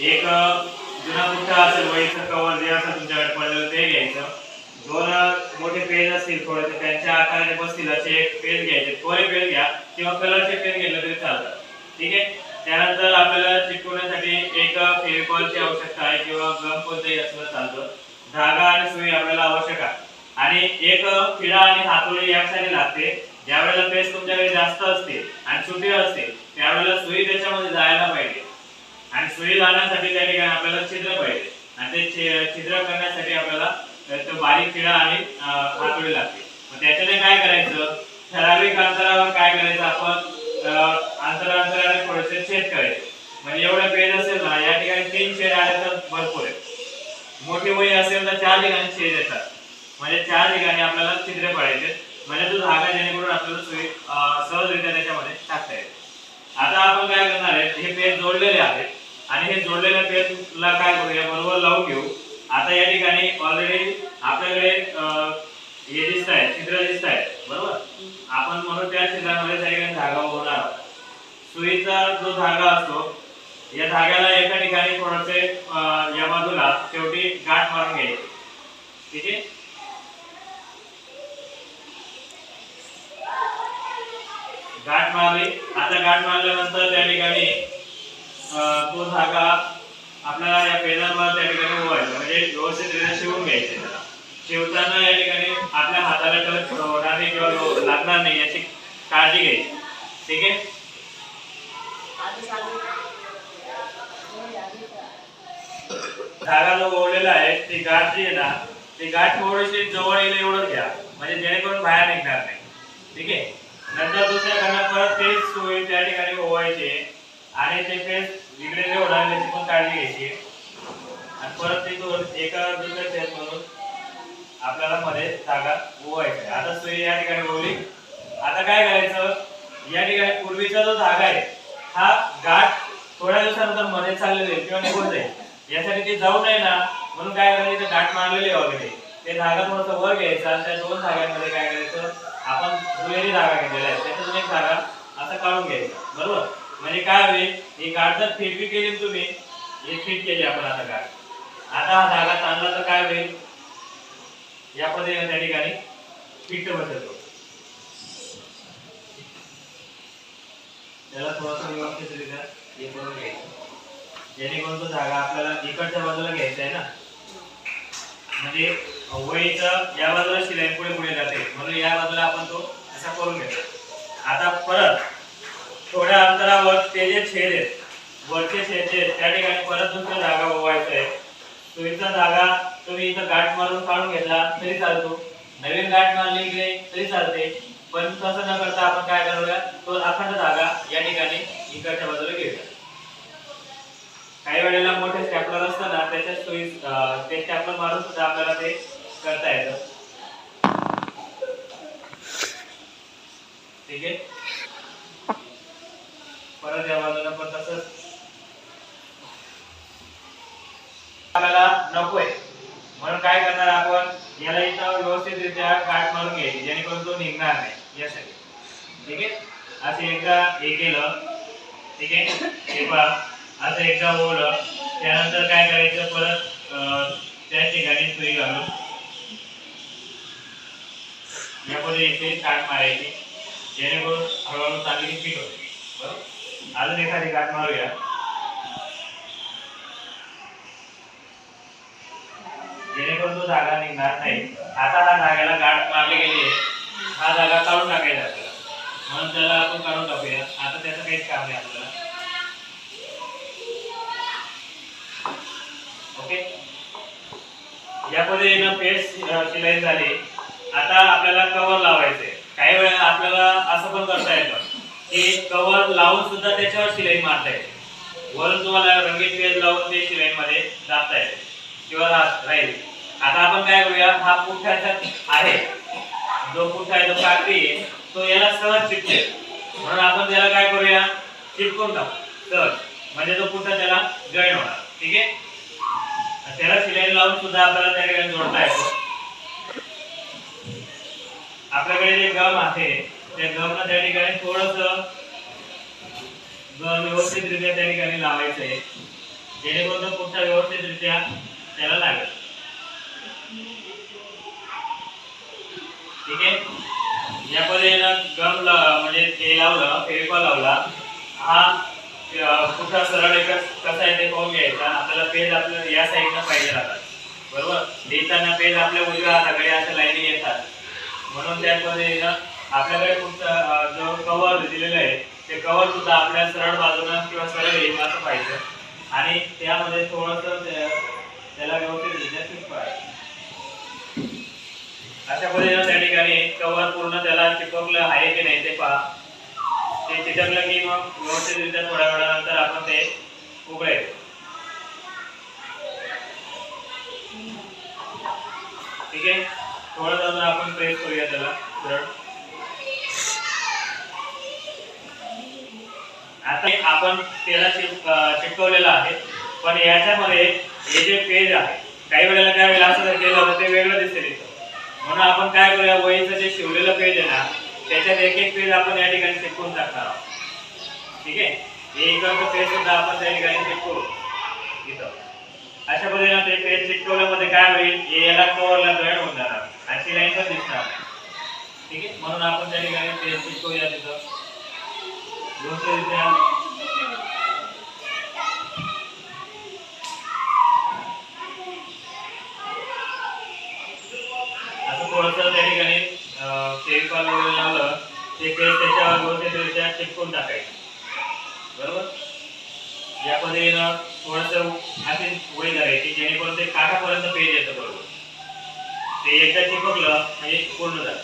एक जुना पुठ्ठा असेल वहीचं कवर जे असेल तुमच्याकडे पडलेलं ते घ्यायचं. दोन मोठे पेज असतील थोडे त्यांच्या आकाराने बसतील असे एक पेज घ्यायचे. कोरे पेज घ्या किंवा कलरचे पेन घेतलं तरी चालतं. ठीक आहे? त्यानंतर आपल्याला चिटकवण्यासाठी एक फेविकॉलची आवश्यकता आहे किंवा गम कोणतंही असलं चालतं. धागा आणि सुई आपल्याला आवश्यक आहे. आणि एक फिडा आणि हातोडी यासाठी लागते. ज्यावेळेला पेस्ट तुमच्याकडे जास्त असते आणि सुटी असते त्यावेळेला सुई त्याच्यामध्ये जायला पाहिजे. आणि सुई लावण्यासाठी त्या ठिकाणी आपल्याला छिद्र पाहिजे. आणि ते छिद्र करण्यासाठी आपल्याला तो बारीक किडा आणि अं, हातोडी लागते. मग त्याच्याने काय करायचं? ठराविक अंतरावर काय करायचं? आपण अं, अंतरांतराने थोडेसे छेद करायचे. म्हणजे एवढं पेज असेल ना या ठिकाणी तीन छेद आले तर भरपूर आहे. मोठी वही असेल तर चार ठिकाणी छेद येतात. म्हणजे चार ठिकाणी आपल्याला छिद्र पाडायचे. म्हणजे तो धागा जेणेकरून आपल्याला सुई सहजरित्या त्याच्यामध्ये टाकता येईल आता आपण काय करणार आहे? हे पेज जोडलेले आहेत. आणि हे जोडलेल्या पेजला काय करूया बरोबर लावून घेऊ. आता या ठिकाणी ऑलरेडी आपल्याकडे हे दिसत आहे छिद्र दिसत आहे बरोबर? आपण म्हणून त्या छिद्रामध्ये त्या ठिकाणी धागा उभारणार आहोत सुईचा जो धागा असतो या धाग्याला एका ठिकाणी थोडंसे या बाजूला शेवटी गाठ मारून घ्यायची. ठीक आहे? गाठ मारली. आता गाठ मारल्यानंतर त्या ठिकाणी तो धागा आपल्याला या पेनावर त्या ठिकाणी ओवायचा म्हणजे व्यवस्थितरित्या शिवून घ्यायचे. त्याला शिवताना या ठिकाणी आपल्या हाताला टच होणार नाही किंवा लागणार नाही याची काळजी घ्यायची. ठीक आहे? धागा जो ओढलेला आहे ती गाठ जी आहे ना ती गाठ थोडीशी जवळ येईल एवढं घ्या म्हणजे जेणेकरून बाहेर निघणार नाही. ठीक आहे? नंतर दुसऱ्या कानात परत तेच सोय त्या ठिकाणी ओवायचे आणि ते पेस्ट इकडे जे होणार त्याची पण काळजी घ्यायची आणि परत ते दोन एका दुसऱ्या पेस्ट म्हणून आपल्याला मध्ये धागा ओवायचा आता सुई या ठिकाणी ओवली आता काय करायचं? या ठिकाणी पूर्वीचा जो धागा आहे हा गाठ थोड्या दिवसानंतरमध्ये चाललेला आहे किंवा निघून जाईल. यासाठी ते जाऊ नये ना. म्हणून काय करायचं? ते गाठ मारलेली वगैरे ते धागा थोडस वर घ्यायचा आणि त्या दोन धाग्यांमध्ये काय करायचं? आपण दुहेरी धागा घेतलेला आहे त्याच्यातून एक धागा असा काढून घ्यायचा. बरोबर? म्हणजे काय होईल? ही गाठ जर फिट बी केली तुम्ही हे फिट केली आपण आता गाठ. आता हा धागा चांगला तर काय होईल? या पद्धतीने त्या ठिकाणी फिट बसतो त्याला थोडासा व्यवस्थितरित्या हे करून घ्यायचं. जेणेकरून तो धागा आपल्याला इकडच्या बाजूला घ्यायचा आहे ना? म्हणजे वहीचं या बाजूला शिलाई पुढे पुढे जाते. म्हणून या बाजूला आपण तो असा करून घेतो. आता परत थोड्या अंतरावर ते जे छेद आहेत वरचे छेद जे आहेत, त्या ठिकाणी परत दुसरा धागा ओवायचा आहे. सुईचा धागा तुम्ही इथं गाठ मारून काढून घेतला तरी चालतो. नवीन गाठ मारली इकडे तरी चालते. पण तसं न करता आपण काय करूया तो अखंड धागा या ठिकाणी इकडच्या बाजूला घेऊया. काही वेळेला मोठे स्टॅपलर असतात ना त्याच्या सोयी ते स्टॅपलर मारून सुद्धा आपल्याला ते करता येतं. ठीक आहे परत या बाजूला पण तसंच आपल्याला नकोय म्हणून काय करणार आपण याला इथं व्यवस्थितरित्या गाठ मारून घ्यायची जेणेकरून तो निघणार नाही यासाठी ठीक आहे असं एकदा हे केलं ठीक आहे? हे पहा. असं एकदा ओढलं त्यानंतर काय करायचं? परत त्या ठिकाणी सुई घालून. यामध्ये इथे गाठ मारायची. जेणेकरून हळूहळू चांगली फिट होते. बरोबर अजून एखादी गाठ मारूया. जेणेकरून तो जागा निघणार नाही. आता हा जागेला गाठ मारली गेली. हा जागा काढून टाकायचा आपल्याला. म्हणून त्याला आपण काढून टाकूया. आता त्याचं काहीच काम नाही आपल्याला. ओके? या पद्धतीनं पेस्ट शिलाई झाली. आता आपल्याला कव्हर लावायचंय काही वेळा आपल्याला असं पण करता येतं की कव्हर लावून सुद्धा त्याच्यावर शिलाई मारता येते. वरून तुम्हाला रंगीत पेज लावून ते शिलाईमध्ये जाता येते. किंवा राहील. आता आपण काय करूया? हा पुठ्याचा आहे. जो पुठ्ठा आहे तो कागदी तो याला सहज चिपकेल. म्हणून आपण त्याला काय करूया? चिपकून टाकू. सहज. म्हणजे तो पुठ्ठा त्याला जॉईन होणार. ठीक आहे? त्याला शिलाई लावून सुद्धा आपल्याला त्या ठिकाणी जोडता येतो. आपल्याकडे जे गम आहे त्या गमला त्या ठिकाणी थोडस व्यवस्थितरित्या त्या ठिकाणी लावायचं आहे. जेणेकरून तो पुढचा व्यवस्थितरित्या त्याला लागेल. ठीक आहे? या पद्धतीनं गम म्हणजे ते लावलं फेविकॉल लावला हा कुठं सरळ एक कसा आहे ते पाहून घ्यायचा. आपल्याला पेज आपल्या या साईडनं पाहिजे राहतात. बरोबर? लिहिताना पेज आपल्या उजव्या हाताकडे अशा लाईनी येतात. म्हणून त्यामध्ये आपल्याकडे पुढचा जो कव्हर दिलेलं आहे ते कव्हर सुद्धा आपल्या सरळ बाजूनं किंवा सरळ येईल असं पाहिजे. आणि त्यामध्ये थोडस त्याला व्यवस्थित चिटकवायचं अशा पद्धतीनं त्या ठिकाणी कव्हर पूर्ण त्याला चिपकलं आहे की नाही ते पहा. ते चिटकलं की मग व्यवस्थितरित्या थोड्या वेळानंतर आपण ते उघडेल ठीक आहे? थोडं अजून आपण प्रेस करूया त्याला जड आता आपण त्याला चिप अं, चिटकवलेलं आहे. पण याच्यामध्ये हे जे पेज आहे काही वेळेला काय वेळेला असं जर केलं होतं ते वेगळं दिसेल इथं. म्हणून आपण काय करूया वहीचं जे शिवलेलं पेज आहे ना त्याच्यात एक एक पेज आपण या ठिकाणी चिटकवून टाकणार आहोत. ठीक आहे? एक पेज सुद्धा आपण त्या ठिकाणी चिटकवू इथं. अशा पद्धतीनं ते पेज चिटकवल्यामध्ये काय होईल? याला कवरला जॉईन होऊन जाणार. अशी लाईन पण दिसणार. ठीक आहे? म्हणून आपण त्या ठिकाणी पेज चिटकवूया तिथं. व्यवस्थितरित्या फेविकॉल वगैरे लावलं ते पेज त्याच्यावर व्यवस्थितरित्या चिपकून टाकायचं बरोबर या पद्धतीनं थोडंसं अशी वय करायची जेणेकरून ते काठापर्यंत पेज येतं बरोबर ते एकदा चिपकलं म्हणजे पूर्ण झालं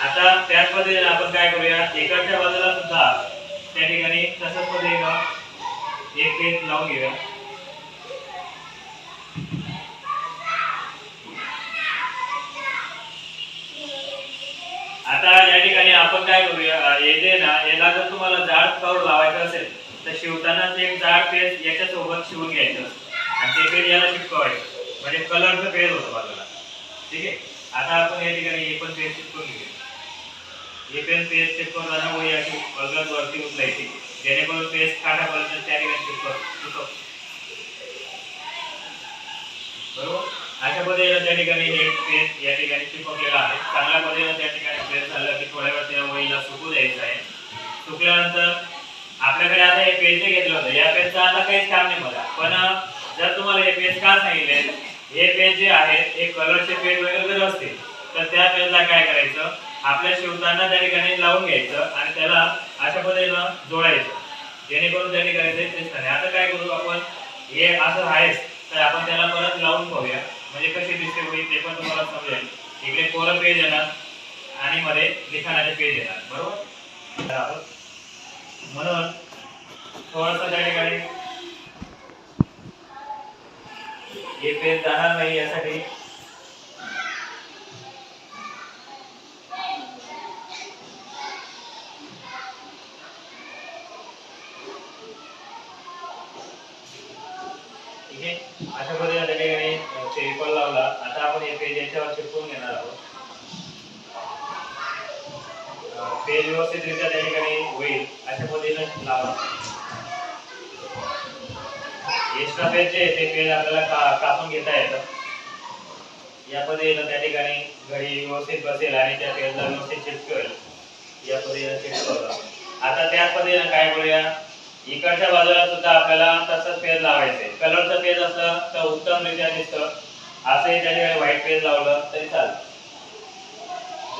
आता त्याच पद्धतीनं आपण काय करूया एकाच्या बाजूला सुद्धा त्या ठिकाणी तसंच पद्धतीनं एक पेज लावून घेऊया. आपण काय करूया? अं, हे जे ना याला जर तुम्हाला जाड कवर लावायचं असेल तर शिवतानाच एक जाड पेज याच्यासोबत शिवून घ्यायचं आणि ते पेज याला चिटकवायचं म्हणजे कलरचं पेज होतं बाजूला. ठीक आहे? आता आपण या ठिकाणी हे पण पेज चिटकवून घेऊ हे पेन पेज चिटकवताना जाण्यामुळे याची बघत वरती उचलायची. जेणेकरून पेज काढापर्यंत त्या ठिकाणी चिटकव बरोबर? अशा पद्धतीने त्या ठिकाणी हे पेज या ठिकाणी चिपकलेला आहे. चांगल्या पद्धतीने त्या ठिकाणी प्रेस झालं की थोड्या वेळ त्या वहीला सुकू द्यायचं आहे. सुकल्यानंतर आपल्याकडे आता हे पेज जे घेतलं होतं. या पेजचं आता काहीच काम नाही मला पण जर तुम्हाला हे पेज का सांगितले? हे पेज जे आहे हे कलरचे पेज वगैरे जर असतील तर त्या पेजला काय करायचं? आपल्या शिवताना त्या ठिकाणी लावून घ्यायचं आणि त्याला अशा पद्धतीनं जोडायचं. जेणेकरून त्या ठिकाणी ते नाही. आता काय करू आपण? हे असं आहेच तर आपण त्याला परत लावून पाहूया. म्हणजे कशी दिसते होईल ते पण तुम्हाला समजेल. इकडे कोरं पेज येणार आणि मध्ये लिखाणाचे पेज येणार. बरोबर? म्हणून थोडंसं त्या ठिकाणी हे पेज जाणार नाही यासाठी अशा पद्धतीने त्या ठिकाणी पेपर लावला. आता आपण हे पेज याच्यावर चिपकून घेणार आहोत. पेज व्यवस्थितरित्या त्या ठिकाणी होईल. अशा पद्धतीने लावा. एक्स्ट्रा पेज जे ते पेज आपल्याला का कापून घेता येतं. या पद्धतीनं त्या ठिकाणी घडी व्यवस्थित बसेल आणि त्या पेजला व्यवस्थित चिटकेल या पद्धतीनं चिटकवलं. आता त्याच पद्धतीनं काय करूया? इकडच्या बाजूला सुद्धा आपल्याला तसंच पेज लावायचे. कलरचं पेज असलं तर उत्तम रित्या दिसतं. असंही त्या ठिकाणी व्हाईट पेज लावलं तरी चालतं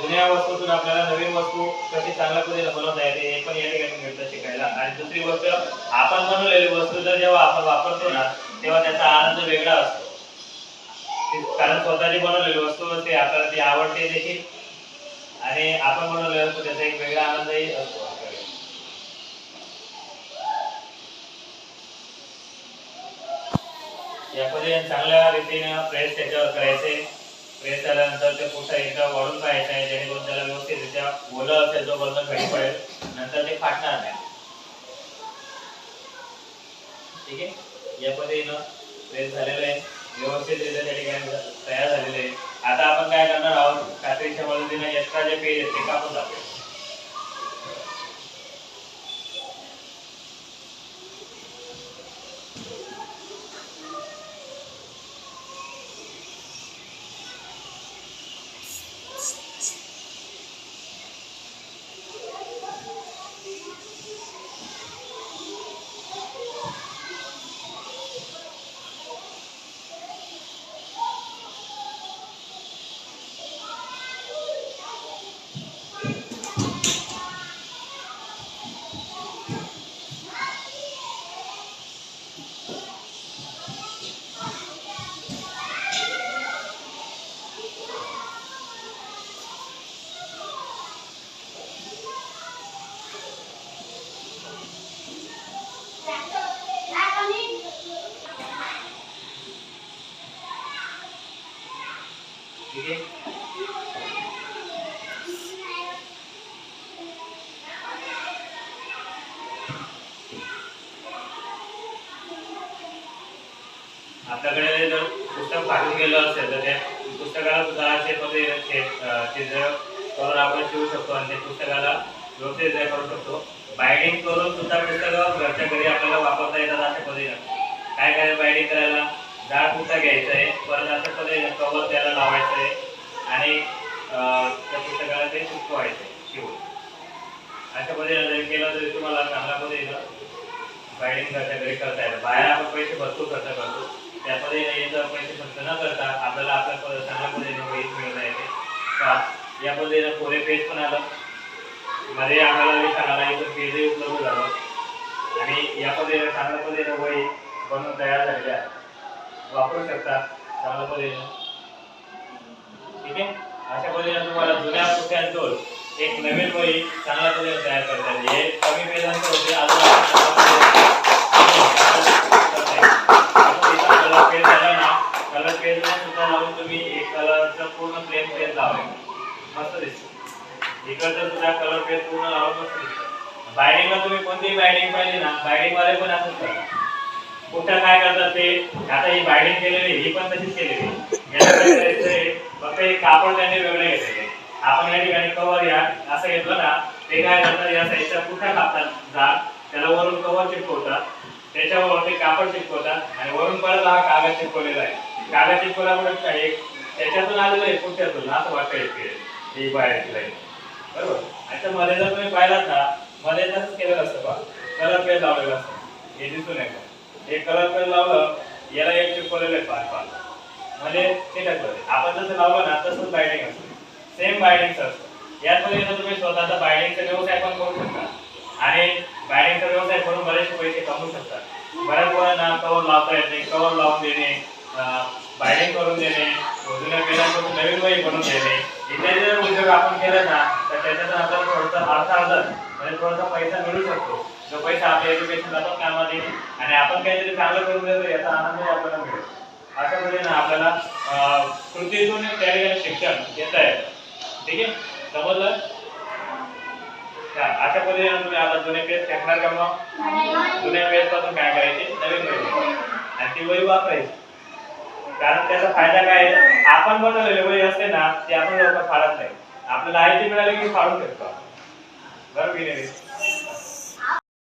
जुन्या वस्तूतून आपल्याला नवीन वस्तू कशी चांगल्या पद्धतीने बनवता येते हे पण या ठिकाणी मिळतं शिकायला. आणि दुसरी गोष्ट आपण बनवलेली वस्तू जर जेव्हा आपण वापरतो ना तेव्हा त्याचा आनंद वेगळा असतो. कारण स्वतःची बनवलेली वस्तू असते आपल्याला ती आवडते देखील. आणि आपण बनवलेलं असतो त्याचा एक वेगळा आनंदही असतो. यामध्ये पद्धतीने चांगल्या रीतीने प्रेस त्याच्यावर करायचे. प्रेस झाल्यानंतर ते पुढचा एकदा वाढून पाहायचं आहे जेणेकरून त्याला व्यवस्थितरित्या ओलं असेल तो घडी पडेल. नंतर ते फाटणार नाही. ठीक आहे? या पद्धतीनं प्रेस झालेलं आहे. व्यवस्थितरित्या त्या ठिकाणी तयार झालेलं आहे. आता आपण काय करणार आहोत? कात्रीच्या मदतीनं एक्स्ट्रा जे पेज आहेत ते कापून टाकूया. ठीक आपल्याकडे जर पुस्तक फाटून गेलं असेल तर त्या पुस्तकाला सुद्धा शेपमध्ये चित्र करून आपण शिवू शकतो आणि त्या पुस्तकाला व्यवस्थित करू शकतो. बायडिंग करून सुद्धा पुस्तकं घरच्या घरी आपल्याला वापरता येतात अशा पद्धतीनं काय काय बायडिंग करायला? जाड पुस्तक घ्यायचं आहे? परत अशा पद्धतीने कवर त्याला लावायचं आहे. आणि त्या पुस्तकाला ते चिटकवायचं आहे शिवून. अशा पद्धतीनं जरी केलं तरी तुम्हाला चांगल्या पद्धतीनं बायडिंग घरच्या घरी करता येतं बाहेर आपण पैसे भरपूर खर्च करतो. त्या पद्धतीने इथं पैसे खर्च न करता आपल्याला आपल्या चांगल्या पद्धतीने वही मिळवता येते. का? या पद्धतीनं कोरे पेज पण आलं. मध्ये आम्हाला लिखाणाला इथं पेजही उपलब्ध झालं. आणि या पद्धतीने चांगल्या पद्धतीने वही बनवून तयार झालेल्या वापरू शकता चांगल्या पदेनं ठीक आहे? अशा पद्धतीने तुम्हाला जुन्या पुस्तकांतून एक नवीन वही चांगल्या पद्धतीने तयार करता येईल. कमी पेजांचं होते. अजून दिसतं सुद्धा कलर पेज पूर्ण लावत मस्त बायडिंगला तुम्ही कोणतीही बायडिंग पाहिजे ना बायडिंग वाले पण असंच करतात. कुठं काय करतात ते आता ही बायडिंग केलेली ही पण तशीच केलेली. फक्त हे कापड त्यांनी वेगळे घेतलेले. आपण या ठिकाणी कवर या असं घेतलं ना ते काय करतात या साईडचा कुठं कापतात जा त्याला वरून कवर चिपकवतात. त्याच्यावर ते कापड चिपकवतात आणि वरून परत हा कागद चिपकवलेला आहे. कागद चिटकवल्यामुळे काय त्याच्यातून आलेलं आहे कुठ्यातून असं वाटतं एक ही लाईन बरोबर? अच्छा मध्ये जर तुम्ही पाहिलात ना मर्यादाच केलेलं असतं बा. कलर पेन लावलेलं असतं. हे दिसून येतं. हे कलर पेन लावलं याला एक चिपकवलेलं आहे पाच पाच म्हणजे ते टाकलं आपण जसं लावलं ना तसंच बायडिंग असतं. सेम बायडिंगचं असतं. यातमध्ये जर तुम्ही स्वतःचा बायडिंगचा व्यवसाय पण करू शकता. आणि बायडिंगचा व्यवसाय करून बरेचसे पैसे कमवू शकतात बऱ्याच मुलांना कवर लावता येते कवर लावून देणे बायडिंग करून देणे जुन्या पेनांपासून नवीन वही बनवून देणे. इत्यादी जर उद्योग आपण केला ना तर त्याच्यातून आपल्याला थोडंसं अर्थार्जन म्हणजे थोडासा पैसा मिळू शकतो. जो पैसा आपल्या एज्युकेशनला पण कामात येईल आणि आपण काहीतरी चांगलं करून देतो याचा आनंदही आपल्याला मिळेल. अशा पद्धतीने आपल्याला कृतीतून त्या ठिकाणी शिक्षण घेता येतं. ठीक आहे? समजलं? अशा पद्धतीने तुम्ही आता जुने पेज फेकणार का मग? जुन्या पेजपासून काय करायचे? नवीन वही आणि ती वही वापरायची. कारण त्याचा फायदा काय आहे? आपण बनवलेले वही असते ना ते आपण फाडत नाही आपल्याला आयती मिळाली की फाडून शकतो आपण. बरोबर नाही